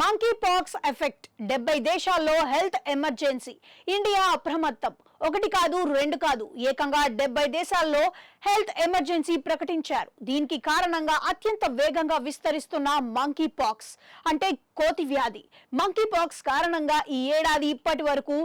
Monkey pox effect డెబ్బై దేశాల్లో health emergency India అప్రమత్తం. ఒకటి కాదు రెండు కాదు. ఏకంగా డెబ్బై దేశాల్లో హెల్త్ ఎమర్జెన్సీ ప్రకటించారు. దీనికి కారణంగా అత్యంత వేగంగా విస్తరిస్తున్న మంకీ పాక్స్ అంటే కోతి వ్యాధి. మంకీ పాక్స్ కారణంగా ఈ ఏడాది ఇప్పటి వరకు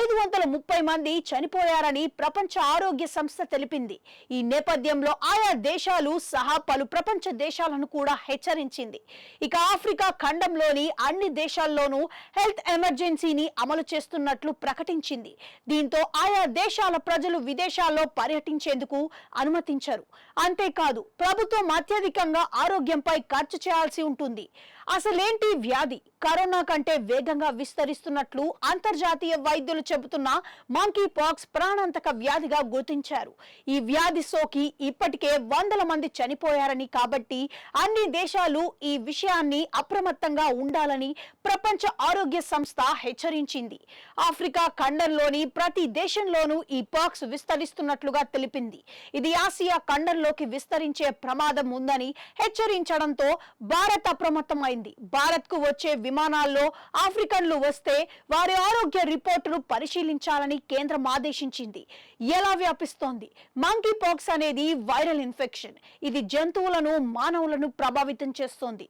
ఐదు వందల ముప్పై మంది చనిపోయారని ప్రపంచ ఆరోగ్య సంస్థ తెలిపింది. ఈ నేపథ్యంలో ఆయా దేశాలు సహా పలు ప్రపంచ దేశాలను కూడా హెచ్చరించింది. ఇక ఆఫ్రికా ఖండంలోని అన్ని దేశాల్లోనూ హెల్త్ ఎమర్జెన్సీని అమలు చేస్తున్నట్లు ప్రకటించింది. దీంతో ఆయా దేశాల ప్రజలు విదేశాల్లో పర్యటించేందుకు అనుమతించరు. అంతేకాదు ప్రభుత్వం అత్యధికంగా ఆరోగ్యంపై ఖర్చు చేయాల్సి ఉంటుంది. అసలేంటి వ్యాధి? కరోనా కంటే వేగంగా విస్తరిస్తున్నట్లు అంతర్జాతీయ వైద్యులు చెబుతున్న మంకీ పాక్స్ ప్రాణాంతక వ్యాధిగా గుర్తించారు. ఈ వ్యాధి సోకి ఇప్పటికే వందల మంది చనిపోయారని కాబట్టి అన్ని దేశాలు ఈ విషయాన్ని అప్రమత్తంగా ఉండాలని ప్రపంచ ఆరోగ్య సంస్థ హెచ్చరించింది. ఆఫ్రికా ఖండంలోని ప్రతి దేశంలోనూ ఈ పాక్స్ విస్తరిస్తున్నట్లుగా తెలిపింది. ఇది ఆసియా ఖండంలోకి విస్తరించే ప్రమాదం ఉందని హెచ్చరించడంతో భారత్ అప్రమత్తమైంది. భారత్కు వచ్చే విమానాల్లో ఆఫ్రికన్లు వస్తే వారి ఆరోగ్య రిపోర్టును పరిశీలించాలని కేంద్రం ఆదేశించింది. ఎలా వ్యాపిస్తోంది? మంకీ పాక్స్ అనేది వైరల్ ఇన్ఫెక్షన్. ఇది జంతువులను మానవులను ప్రభావితం చేస్తోంది.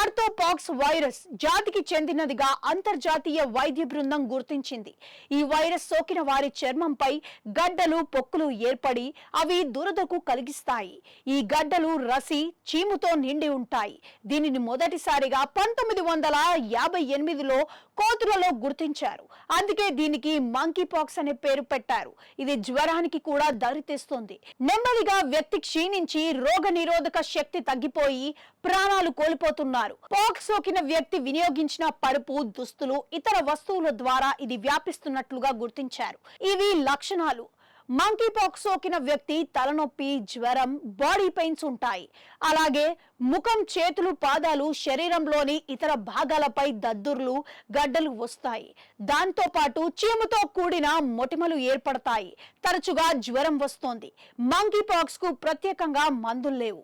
ఆర్థోపాక్స్ వైరస్ జాతికి చెందినదిగా అంతర్జాతీయ వైద్య బృందం గుర్తించింది. ఈ వైరస్ సోకిన వారి చర్మంపై గడ్డలు పొక్కులు ఏర్పడి అవి దురదకు కలిగిస్తాయి. ఈ గడ్డలు రసి చీముతో నిండి ఉంటాయి. దీనిని మొదటిసారిగా పంతొమ్మిది వందల యాభై ఎనిమిదిలో కోతులలో గుర్తించారు. అందుకే దీనికి మంకీ పాక్స్ అనే పేరు పెట్టారు. ఇది జ్వరానికి కూడా దారితీస్తుంది. నెమ్మదిగా వ్యక్తి క్షీణించి రోగ నిరోధక శక్తి తగ్గిపోయి ప్రాణాలు కోల్పోతున్నారు. పాక్స్ సోకిన వ్యక్తి వినియోగించిన పరుపు దుస్తులు ఇతర వస్తువుల ద్వారా ఇది వ్యాపిస్తున్నట్లుగా గుర్తించారు. ఇవి లక్షణాలు. మంకీ పాక్స్ సోకిన వ్యక్తి తలనొప్పి జ్వరం బాడీ పెయిన్స్ ఉంటాయి. అలాగే ముఖం చేతులు పాదాలు శరీరంలోని ఇతర భాగాలపై దద్దుర్లు గడ్డలు వస్తాయి. దాంతో పాటు చీముతో కూడిన మొటిమలు ఏర్పడతాయి. తరచుగా జ్వరం వస్తోంది. మంకీ పాక్స్కు ప్రత్యేకంగా మందులు లేవు.